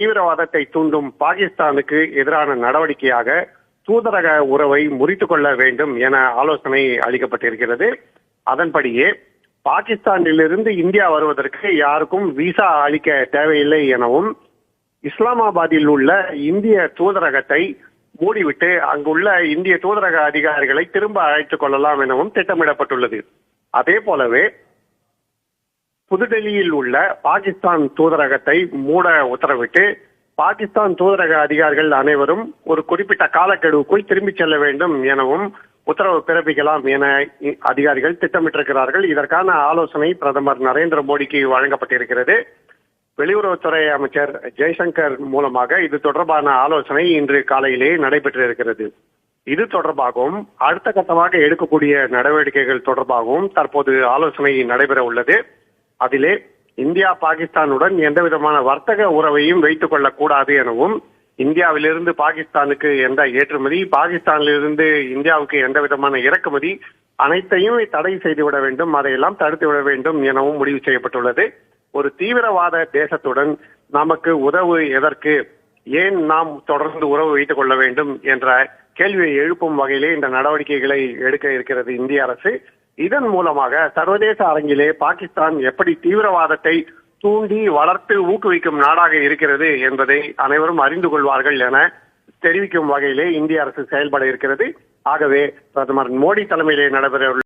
தீவிரவாதத்தை தூண்டும் பாகிஸ்தானுக்கு எதிரான நடவடிக்கையாக தூதரக உறவை முறித்துக் கொள்ள வேண்டும் என ஆலோசனை அளிக்கப்பட்டிருக்கிறது. அதன்படியே பாகிஸ்தானிலிருந்து இந்தியா வருவதற்கு யாருக்கும் விசா அளிக்க தேவையில்லை எனவும் இஸ்லாமாபாத்தில் உள்ள இந்திய தூதரகத்தை மூடிவிட்டு அங்குள்ள இந்திய தூதரக அதிகாரிகளை திரும்ப அழைத்துக் கொள்ளலாம் எனவும் திட்டமிடப்பட்டுள்ளது. அதே போலவே புதுடெல்லியில் உள்ள பாகிஸ்தான் தூதரகத்தை மூட உத்தரவிட்டு பாகிஸ்தான் தூதரக அதிகாரிகள் அனைவரும் ஒரு குறிப்பிட்ட காலக்கெடுவுக்குள் திரும்பிச் செல்ல வேண்டும் எனவும் உத்தரவு பிறப்பிக்கலாம் என அதிகாரிகள் திட்டமிட்டிருக்கிறார்கள். இதற்கான ஆலோசனை பிரதமர் நரேந்திர மோடிக்கு வழங்கப்பட்டிருக்கிறது. வெளியுறவுத்துறை அமைச்சர் ஜெய்சங்கர் மூலமாக இது தொடர்பான ஆலோசனை இன்று காலையிலே நடைபெற்றிருக்கிறது. இது தொடர்பாகவும் அடுத்த கட்டமாக எடுக்கக்கூடிய நடவடிக்கைகள் தொடர்பாகவும் தற்போது ஆலோசனை நடைபெற உள்ளது அதிலே இந்தியா பாகிஸ்தானுடன் எந்த விதமான வர்த்தக உறவையும் வைத்துக் கொள்ளக்கூடாது எனவும் இந்தியாவிலிருந்து பாகிஸ்தானுக்கு எந்த ஏற்றுமதி பாகிஸ்தானிலிருந்து இந்தியாவுக்கு எந்த விதமான இறக்குமதி அனைத்தையும் தடை செய்துவிட வேண்டும் அதையெல்லாம் தடுத்து விட வேண்டும் எனவும் முடிவு செய்யப்பட்டுள்ளது. ஒரு தீவிரவாத தேசத்துடன் நமக்கு உதவு எதற்கு? ஏன் நாம் தொடர்ந்து உறவு வைத்துக் கொள்ள வேண்டும் என்ற கேள்வியை எழுப்பும் வகையிலே இந்த நடவடிக்கைகளை எடுக்க இருக்கிறது இந்திய அரசு. இதன் மூலமாக சர்வதேச அரங்கிலே பாகிஸ்தான் எப்படி தீவிரவாதத்தை தூண்டி வளர்த்து ஊக்குவிக்கும் நாடாக இருக்கிறது என்பதை அனைவரும் அறிந்து கொள்வார்கள் என தெரிவிக்கும் வகையிலே இந்திய அரசு செயல்பட இருக்கிறது. ஆகவே பிரதமர் மோடி தலைமையிலே நடைபெற